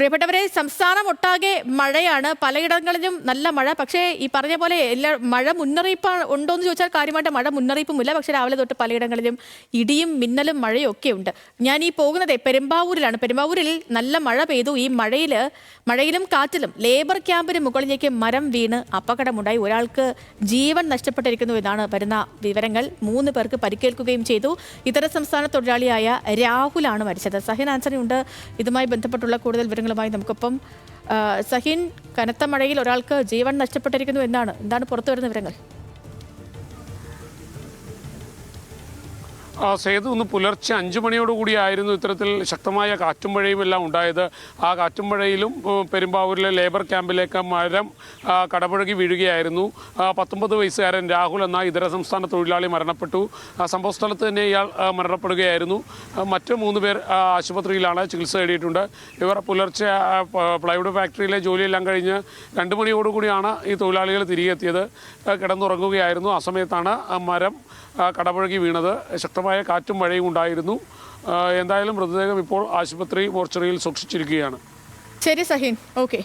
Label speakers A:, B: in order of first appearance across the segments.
A: പ്രിയപ്പെട്ടവരെ സംസ്ഥാനം ഒട്ടാകെ മഴയാണ്. പലയിടങ്ങളിലും നല്ല മഴ. പക്ഷേ ഈ പറഞ്ഞ പോലെ എല്ലാ മഴ മുന്നറിയിപ്പ് ഉണ്ടോ എന്ന് ചോദിച്ചാൽ കാര്യമായിട്ട് മഴ മുന്നറിയിപ്പുമില്ല. പക്ഷേ രാവിലെ തൊട്ട് പലയിടങ്ങളിലും ഇടിയും മിന്നലും മഴയും ഒക്കെ ഉണ്ട്. ഞാൻ ഈ പോകുന്നത് പെരുമ്പാവൂരിലാണ്. പെരുമ്പാവൂരിൽ നല്ല മഴ പെയ്തു. ഈ മഴയിൽ മഴയിലും കാറ്റിലും ലേബർ ക്യാമ്പിന് മുകളിലേക്ക് മരം വീണ് അപകടമുണ്ടായി. ഒരാൾക്ക് ജീവൻ നഷ്ടപ്പെട്ടിരിക്കുന്നു എന്നാണ് വരുന്ന വിവരങ്ങൾ. മൂന്ന് പേർക്ക് പരിക്കേൽക്കുകയും ചെയ്തു. ഇതര സംസ്ഥാന തൊഴിലാളിയായ രാഹുലാണ് മരിച്ചത്. സഹിൻ ആൻസണി ഉണ്ട് ഇതുമായി ബന്ധപ്പെട്ടുള്ള കൂടുതൽ വിവരങ്ങളുമായി നമുക്കൊപ്പം സഹിൻ കനത്ത മഴയിൽ ഒരാൾക്ക് ജീവൻ നഷ്ടപ്പെട്ടിരിക്കുന്നു എന്നാണ്. എന്താണ് പുറത്തു വരുന്ന വിവരങ്ങൾ?
B: സേതു ഇന്ന് പുലർച്ചെ അഞ്ചു മണിയോടുകൂടിയായിരുന്നു ഇത്തരത്തിൽ ശക്തമായ കാറ്റും മഴയും എല്ലാം ഉണ്ടായത്. ആ കാറ്റും മഴയിലും പെരുമ്പാവൂരിലെ ലേബർ ക്യാമ്പിലേക്ക് മരം കടപുഴകി വീഴുകയായിരുന്നു. പത്തൊമ്പത് വയസ്സുകാരൻ രാഹുൽ എന്ന ഇതര സംസ്ഥാന തൊഴിലാളി മരണപ്പെട്ടു. ആ, സംഭവ സ്ഥലത്ത് തന്നെ ഇയാൾ മരണപ്പെടുകയായിരുന്നു. മറ്റ് മൂന്ന് പേർ ആശുപത്രിയിലാണ് ചികിത്സ തേടിയിട്ടുണ്ട് ഇവർ പുലർച്ചെ പ്ലൈവുഡ് ഫാക്ടറിയിലെ ജോലിയെല്ലാം കഴിഞ്ഞ് രണ്ട് മണിയോടുകൂടിയാണ് ഈ തൊഴിലാളികൾ തിരികെ എത്തിയത് കിടന്നുറങ്ങുകയായിരുന്നു. ആ സമയത്താണ് മരം കടപുഴകി വീണത്. ശക്തമായ കാറ്റും മഴയും ഉണ്ടായിരുന്നു. എന്തായാലും മൃതദേഹം ഇപ്പോൾ ആശുപത്രി മോർച്ചറിയിൽ സൂക്ഷിച്ചിരിക്കുകയാണ്.
A: ശരി സഹീൻ. ഓക്കെ.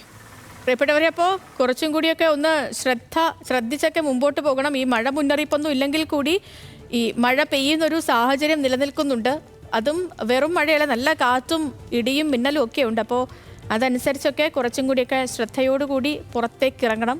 A: പ്രിയപ്പെട്ടവരെ അപ്പോൾ കുറച്ചും കൂടിയൊക്കെ ഒന്ന് ശ്രദ്ധ ശ്രദ്ധിച്ചൊക്കെ മുമ്പോട്ട് പോകണം. ഈ മഴ മുന്നറിയിപ്പൊന്നും ഇല്ലെങ്കിൽ കൂടി ഈ മഴ പെയ്യുന്നൊരു സാഹചര്യം നിലനിൽക്കുന്നുണ്ട്. അതും വെറും മഴയല്ല നല്ല കാറ്റും ഇടിയും മിന്നലും ഒക്കെ ഉണ്ട്. അപ്പോൾ അതനുസരിച്ചൊക്കെ കുറച്ചും കൂടിയൊക്കെ ശ്രദ്ധയോടുകൂടി പുറത്തേക്ക് ഇറങ്ങണം.